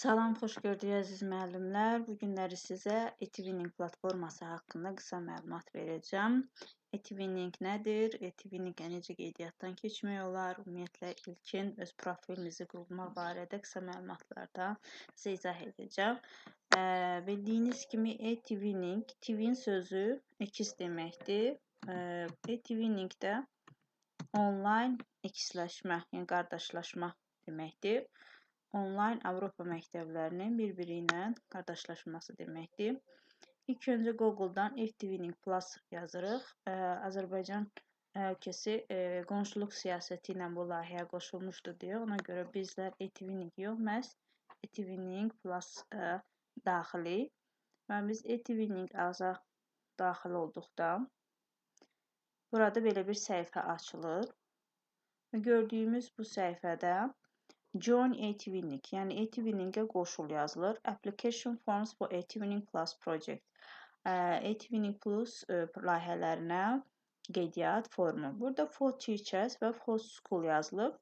Salam, xoş gördük əziz müəllimlər. Bu günləri sizə eTwinning platforması haqqında qısa məlumat verəcəm. eTwinning nədir? eTwinning-ə necə qeydiyyatdan keçmək olar? Ümumiyyətlə ilkin öz profilinizi qurmaq barədə qısa məlumatlarda sizə izah edəcəm. Ə, bildiyiniz kimi eTwinning, twin sözü ikiz deməkdir. eTwinning-də onlayn ikizləşmə, yəni qardaşlaşma deməkdir onlayn Avropa məktəblərinin bir-biri ilə qardaşlaşması deməkdir. İlk öncə Google-dan eTwinning Plus yazırıq. Azərbaycan ölkəsi qonşuluq siyasəti ilə bu layihəyə qoşulmuşdur deyə ona görə bizlər eTwinning yox, məhz eTwinning Plus daxili və biz eTwinning ağza daxil olduqda burada belə bir səhifə açılır. Gördüyümüz bu səhifədə Join eTwinning, yəni eTwinningə qoşul yazılır. Application Forms for eTwinning Plus Project. eTwinning Plus layihələrinə qeydiyyat formu. Burada for teachers və for school yazılıb.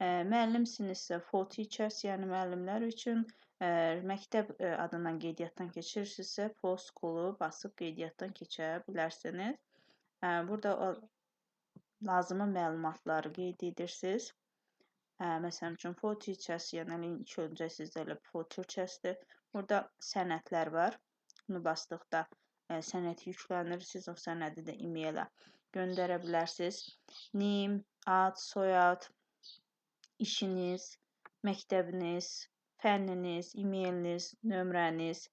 Müəllimsinizsə for teachers, yəni müəllimlər üçün məktəb adından qeydiyyatdan keçirirsinizsə for school-u basıb qeydiyyatdan keçə bilərsiniz. Burada lazımi məlumatları qeyd edirsiniz. Məsələn üçün for teachers, yəni ilk öncə sizdə elə for teachers-dir. Burada sənədlər var. Bunu basdıqda ə, sənəd yüklənir. Siz o sənədi də e-mailə göndərə bilərsiniz. Name, ad, soyad, işiniz, məktəbiniz, fənniniz, e-mailiniz, nömrəniz,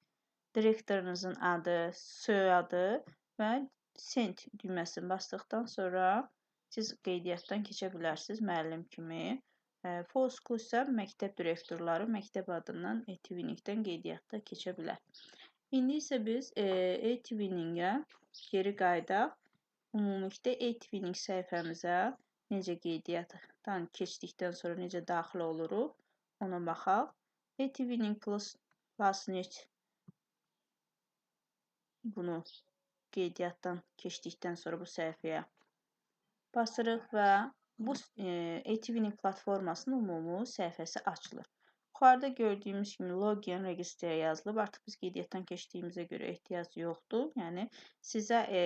direktorunuzun adı, soyadı və send düyməsini basdıqdan sonra siz qeydiyyatdan keçə bilərsiniz müəllim kimi. FOSCO isə məktəb direktorları məktəb adından e-Twinning-dən qeydiyyatda keçə bilər. İndi isə biz e-Twinning-ə geri qayıdaq. Ümumilikdə e-Twinning səhifəmizə necə qeydiyyatdan keçdikdən sonra necə daxil oluruq, ona baxaq. e-Twinning Plus Plusnet bunu qeydiyyatdan keçdikdən sonra bu səhifəyə basırıq və bu e-Twinning platformasının ümumi səhifəsi açılır. Yuxarıda gördüyümüz kimi login, registrə yazılıb. Artıq biz qeydiyyatdan keçdiyimizə görə ehtiyac yoxdur. Yəni sizə e,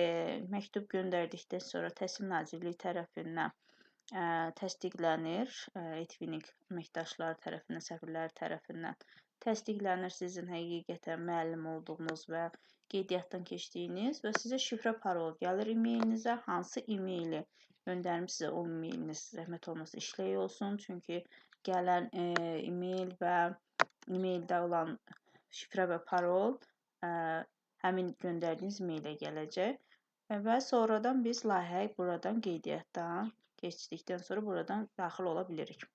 məktub göndərdikdən sonra Təhsil Nazirliyi tərəfindən ə, təsdiqlənir, eTwinning əməkdaşları tərəfindən, səfirləri tərəfindən təsdiqlənir sizin həqiqətən müəllim olduğunuz və qeydiyyatdan keçdiyiniz və sizə şifrə parol gəlir e-mailinizə. Hansı e-maili göndərmisinizsə o e-mailiniz zəhmət olmasa işlək olsun. Çünki gələn e, e-mail və e-maildə olan şifrə və parol ə, həmin göndərdiyiniz e-mailə gələcək. Və sonradan biz layihəyə buradan qeydiyyatdan keçdikdən sonra buradan daxil ola bilirik.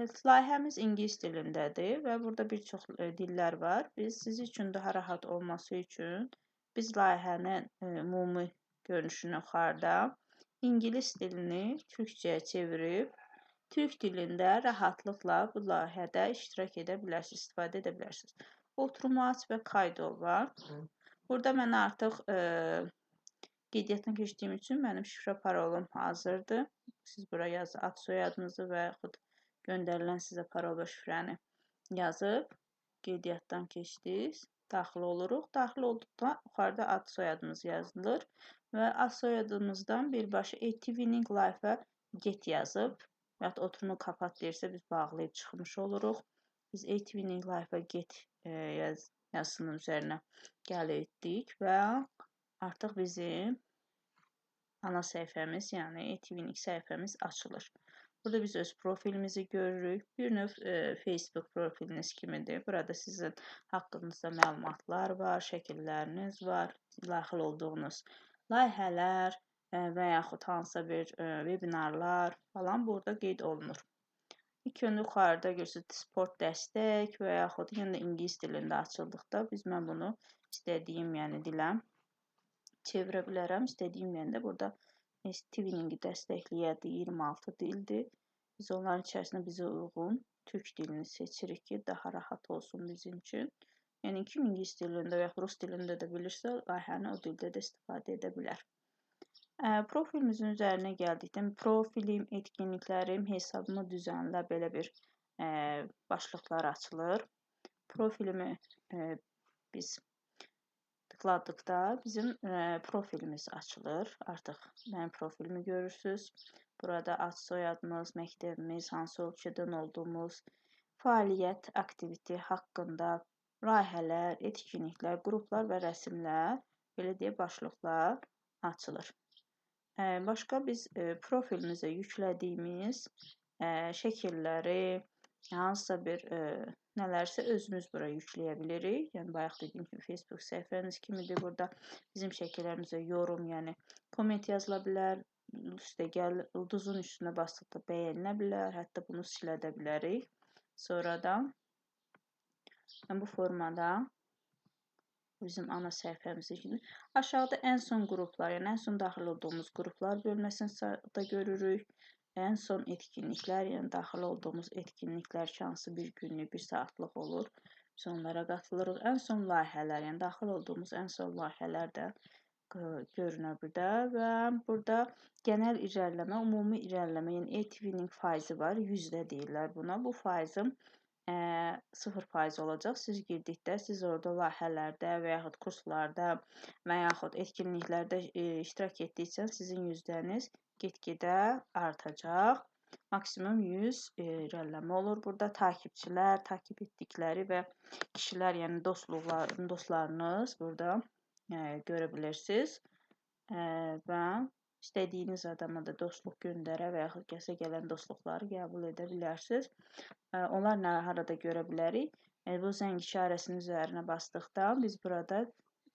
Layihəmiz ingilis dilindədir və burada bir çox e, dillər var. Biz siz üçün daha rahat olması üçün biz layihənin e, ümumi görünüşünü yuxarıda ingilis dilini türkçəyə çevirib türk dilində rahatlıqla bu layihədə iştirak edə bilərsiniz, istifadə edə bilərsiniz. Oturmaç və kaydol var. Burada mən artıq e, qeydiyyatdan keçdiyim üçün mənim şifrə parolum hazırdır. Siz bura yazın ad soyadınızı və yaxud göndərilən sizə parol və şifrəni yazıb qeydiyyatdan keçdiniz. Daxil oluruq. Daxil olduqda yuxarıda ad soyadımız yazılır və ad soyadımızdan birbaşa eTwinning Life-ə get yazıb və ya oturunu kapat deyirsə biz bağlayıb çıxmış oluruq. Biz eTwinning Life-ə get e, yaz yazısının üzərinə gəl etdik və artıq bizim ana səhifəmiz, yəni eTwinning səhifəmiz açılır. Burada biz öz profilimizi görürük. Bir növ e, Facebook profiliniz kimidir. Burada sizin haqqınızda məlumatlar var, şəkilləriniz var, daxil olduğunuz layihələr e, və yaxud hansısa bir e, vebinarlar falan burada qeyd olunur. İlk öncə yuxarıda görürsünüz sport dəstək və yaxud yenə ingilis dilində açıldıqda biz mən bunu istədiyim, yəni dilə çevirə bilərəm. İstədiyim yəni burada Twinning-i dəstəkləyə 26 dildir. Biz onların içərisində bizə uyğun türk dilini seçirik ki, daha rahat olsun bizim üçün. Yəni kim ingilis dilində və ya rus dilində də bilirsə, layihəni o dildə də istifadə edə bilər. Profilimizin üzərinə gəldikdə profilim, etkinliklərim, hesabımı düzənlə belə bir ə, başlıqlar açılır. profilimi e, biz tıkladıkda bizim e, profilimiz açılır. Artıq mənim profilimi görürsüz. Burada ad soyadımız, məktəbimiz, hansı ölkədən olduğumuz, fəaliyyət, aktivite haqqında layihələr, etkinliklər, qruplar və rəsmlər, belə deyə başlıqlar açılır. Başqa biz profilimizə yüklədiyimiz şəkilləri, hansısa bir nələrsə özümüz bura yükləyə bilirik. Yəni bayaq dediyim kimi Facebook səhifəmiz kimidir. Burada bizim şəkillərimizə yorum, yəni komment yazıla bilər. Üstə gəl, ulduzun üstünə basdıqda bəyənilə bilər. Hətta bunu silə də bilərik. Sonradan bu formada bizim ana səhifəmizə girir. Aşağıda ən son qruplar, yəni ən son daxil olduğumuz qruplar bölməsini da görürük. Ən son etkinliklər, yəni daxil olduğumuz etkinliklər ki, hansı bir günlük, bir saatlıq olur. Biz onlara qatılırıq. Ən son layihələr, yəni daxil olduğumuz ən son layihələr də görünür burada və burada genel irəliləmə, ümumi irəliləmə, yəni ATV-nin faizi var. 100-də deyirlər buna. Bu faizin ə, 0% olacaq. Siz girdikdə siz orada layihələrdə və yaxud kurslarda və yaxud etkinliklərdə ə, iştirak etdikcə sizin yüzdəniz get-gedə artacaq. Maksimum 100 e, irəliləmə olur. Burada takipçilər, takip etdikləri və kişilər, yəni dostluqlar, dostlarınız burada e, görə bilirsiniz. Və istədiyiniz adama da dostluq göndərə və yaxud kəsə gələn dostluqları qəbul edə bilərsiniz. Onlar nə harada görə bilərik? Bu zəng işarəsinin üzərinə basdıqda biz burada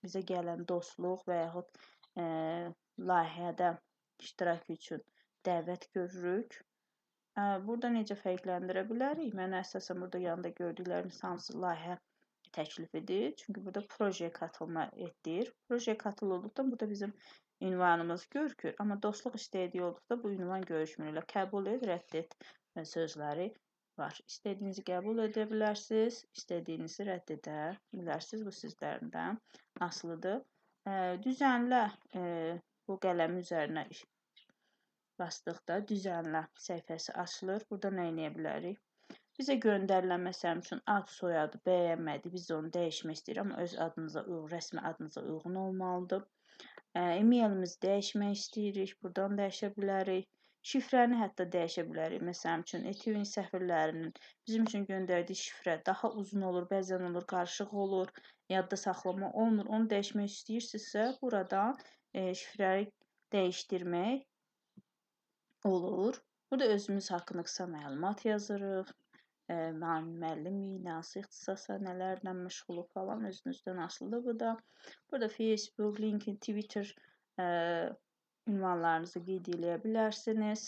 bizə gələn dostluq və yaxud layihədə iştirak üçün dəvət görürük. Burada necə fərqləndirə bilərik? Mənə əsasən burada yanında gördükləriniz hamısı layihə təklif edir. Çünki burada projeye katılma etdir. Projeye katılıldıqda burada bizim ünvanımız görükür. Amma dostluq istədiyi olduqda bu ünvan görüşmürlər. Qəbul et, rədd et sözləri var. İstədiyinizi qəbul edə bilərsiniz, istədiyinizi rədd edə bilərsiniz. Bu sizlərdən asılıdır. Düzənlə bu qələmin üzərinə basdıqda düzənlə səhifəsi açılır. Burada nə edə bilərik? Bizə göndərilən məsələn üçün ad, soyadı bəyənmədi. Biz onu dəyişmək istəyirik, amma öz adınıza uyğun, rəsmi adınıza uyğun olmalıdır. E-mailimizi dəyişmək istəyirik. Buradan dəyişə bilərik. Şifrəni hətta dəyişə bilərik. Məsələn üçün etivin səfirlərinin bizim üçün göndərdiyi şifrə daha uzun olur, bəzən olur qarışıq olur, yadda saxlama olmur. Onu dəyişmək istəyirsinizsə, buradan e, şifrəyi dəyişdirmək olur. Burada özümüz haqqında qısa məlumat yazırıq. E, müəllimik, hansı ixtisasa nələrlə məşğuluq falan özünüzdən asılıdır bu da. Burada Facebook, LinkedIn, Twitter e, ünvanlarınızı qeyd edə bilərsiniz.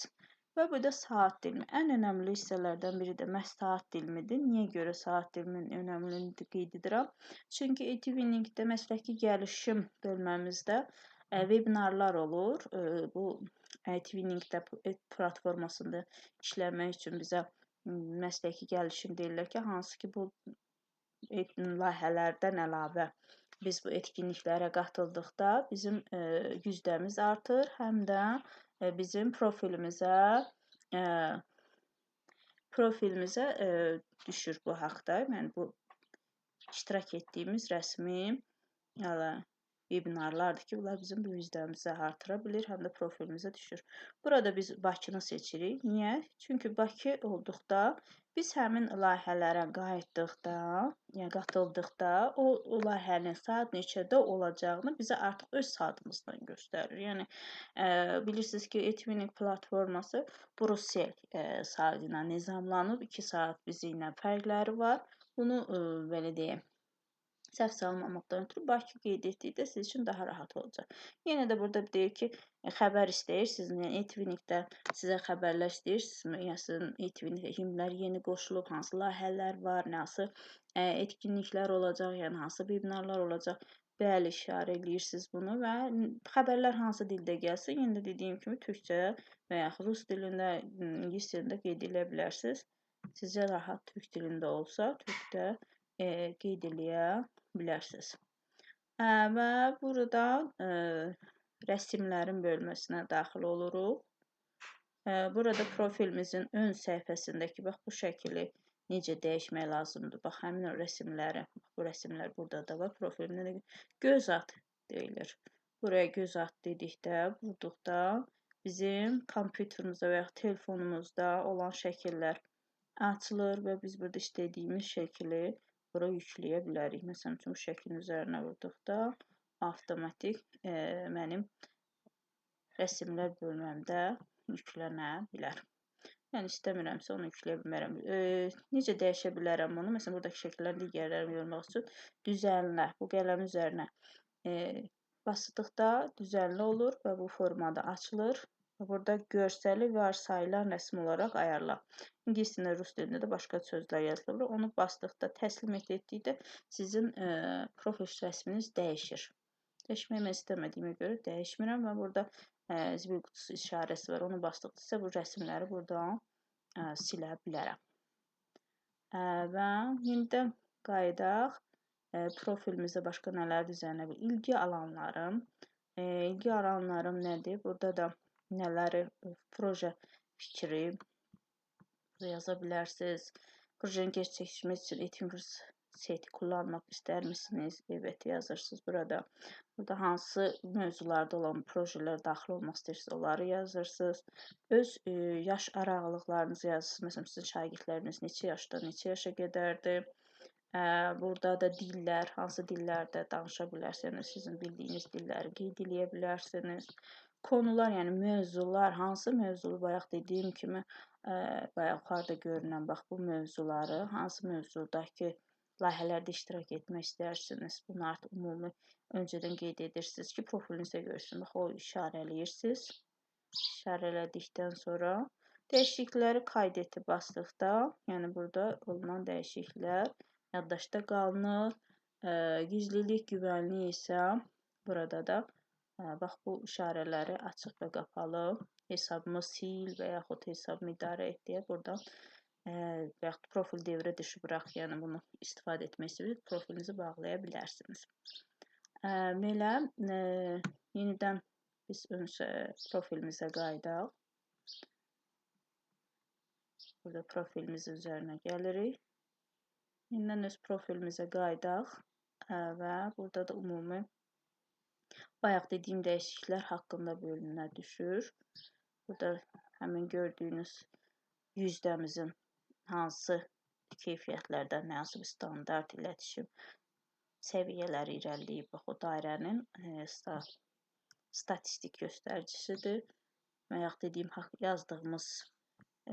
Və burada saat dilimi. Ən önəmli hissələrdən biri də məhz saat dilimidir. Niyə görə saat diliminin önəmliliyini qeyd edirəm? Çünki e-twiningdə məsləki gəlişim bölməmizdə webinarlar olur. Bu Twiningdə platformasında işləmək üçün bizə məsləki gəlişim deyirlər ki, hansı ki bu layihələrdən əlavə biz bu etkinliklərə qatıldıqda bizim yüzdəmiz artır, həm də bizim profilimizə profilimizə düşür bu haqda. Yəni bu iştirak etdiyimiz rəsmi yəni webinarlardır ki, bunlar bizim yüzdəmizi artıra bilir, həm də profilimizə düşür. Burada biz Bakını seçirik. Niyə? Çünki Bakı olduqda biz həmin layihələrə qayıtdıqda, yəni qatıldıqda o, o layihənin saat neçədə olacağını bizə artıq öz saatımızdan göstərir. Yəni ə, bilirsiniz ki, Etwinning platforması Brussel ə, saatı ilə nizamlanıb. 2 saat bizi ilə fərqləri var. Bunu ə, belə deyim, səhv salmamaqdan ötürü Bakı qeyd etdikdə siz üçün daha rahat olacaq. Yenə də burada deyir ki, e, xəbər istəyirsiniz, yəni Etvinlikdə sizə xəbərlər istəyirsinizmi? Yəni sizin Etvinlikdə kimlər yeni qoşulub, hansı layihələr var, hansı e, etkinliklər olacaq, yəni hansı webinarlar olacaq. Bəli, işarə eləyirsiniz bunu və xəbərlər hansı dildə gəlsin, yenə də dediyim kimi türkcə və ya rus dilində, ingilis dilində qeyd edə bilərsiniz. Sizcə rahat türk dilində olsa, türkdə e, qeyd eləyə bilərsiniz. Və burada ə, rəsmlərin bölməsinə daxil oluruq. Burada profilimizin ön səhifəsindəki bax bu şəkili necə dəyişmək lazımdır. Bax, həmin o rəsmləri, bu rəsmlər burada da var. Profilimdə də göz at deyilir. Buraya göz at dedikdə, vurduqda bizim kompüterimizdə və ya telefonumuzda olan şəkillər açılır və biz burada istədiyimiz şəkili bura yükləyə bilərik. Məsələn üçün bu şəklin üzərinə vurduqda avtomatik e, mənim rəsmlər bölməmdə yüklənə bilər. Yəni istəmirəmsə onu yükləyə bilmərəm. E, necə dəyişə bilərəm bunu? Məsələn, buradakı şəkillərin digərlərini görmək üçün düzənlə bu qələm üzərinə e, basdıqda düzənli olur və bu formada açılır. Burada görsəli varsayılan rəsm olaraq ayarla. İngilis dilində, rus dilində də başqa sözlər yazılır. Onu basdıqda, təslim etdikdə sizin e, profil rəsminiz dəyişir. Dəyişmək istəmədiyimə görə dəyişmirəm və burada zibil qutusu işarəsi var. Onu basdıqda isə bu rəsmləri buradan ə, silə bilərəm. Ə, və yenidən qayıdaq. Ə, profilimizdə başqa nələr düzənə bilir? İlgi alanlarım. Ə, ilgi alanlarım nədir? Burada da nələri proje fikri yaza bilərsiniz. Projenin gerçəkləşməsi üçün etkin seti kullanmak ister misiniz? Evet yazırsınız burada. Burada hansı mövzularda olan projelər daxil olmaq istəyirsiniz, onları yazırsınız. Öz e, yaş araqlıqlarınızı yazırsınız. Məsələn, sizin şagirdləriniz neçə yaşda, neçə yaşa qədərdir? E, burada da dillər, hansı dillərdə danışa bilərsiniz, sizin bildiyiniz dilləri qeyd edə bilərsiniz. Konular, yəni mövzular, hansı mövzulu bayaq dediyim kimi, e, bayaq yuxarıda görünən bax bu mövzuları, hansı mövzudakı layihələrdə iştirak etmək istəyirsiniz. Bunu artıq ümumi öncədən qeyd edirsiniz ki, profilinizə görsün. Bax, o işarələyirsiniz. İşarələdikdən sonra dəyişiklikləri qayd etib basdıqda, yəni burada olunan dəyişikliklər yaddaşda qalınır. Ə, gizlilik, güvənlik isə burada da ə, bax bu işarələri açıq və qapalı hesabımı sil və yaxud hesabımı idarə et deyə buradan və yaxud profil devrə dışı burax, yəni bunu istifadə etmək istəyirsiniz, profilinizi bağlaya bilərsiniz. Belə yenidən biz öncə profilimizə qayıdaq. Burada profilimizin üzərinə gəlirik. Yenidən öz profilimizə qayıdaq və burada da ümumi bayaq dediyim dəyişikliklər haqqında bölümünə düşür. Burada həmin gördüyünüz yüzdəmizin hansı keyfiyyətlərdən məhsul standart iletişim səviyyələri irəliləyib. Bax, o dairənin e, stat statistik göstəricisidir. Bayaq dediyim yazdığımız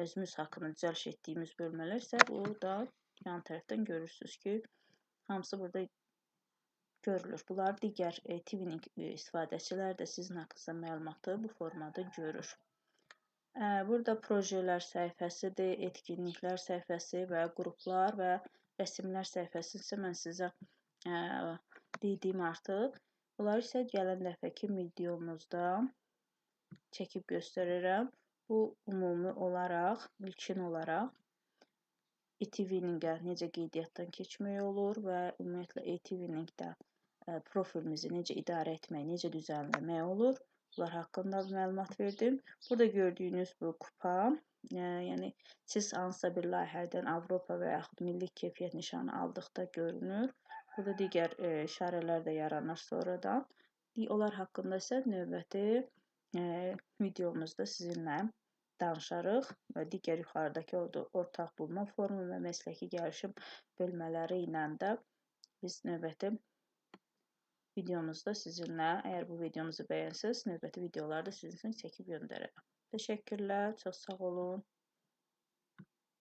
özümüz haqqında düzəliş etdiyimiz bölmələr isə burada yan tərəfdən görürsüz ki, hamısı burada görülür. Bunlar digər e, Twinning e, istifadəçilər də sizin haqqınızda məlumatı bu formada görür. Burada projelər səhifəsidir, etkinliklər səhifəsi və qruplar və rəsmlər səhifəsi isə mən sizə dediyim artıq. Bunları isə gələn dəfəki videomuzda çəkib göstərirəm. Bu ümumi olaraq, ilkin olaraq e-Twinning-ə necə qeydiyyatdan keçmək olur və ümumiyyətlə e-Twinning-də profilimizi necə idarə etmək, necə düzənləmək olur. Bunlar haqqında məlumat verdim. Burada gördüyünüz bu kupa, e, yəni siz hansısa bir layihədən Avropa və yaxud milli keyfiyyət nişanı aldıqda görünür. Burada digər e, işarələr də yaranır sonradan. Onlar haqqında isə növbəti e, videomuzda sizinlə danışarıq və digər yuxarıdakı ortaq bulma formu və məsləki gəlişim bölmələri ilə də biz növbəti videomuzda sizinlə, əgər bu videomuzu bəyənsəz, növbəti videolarda sizin üçün çəkib göndərərəm. Təşəkkürlər, çox sağ olun.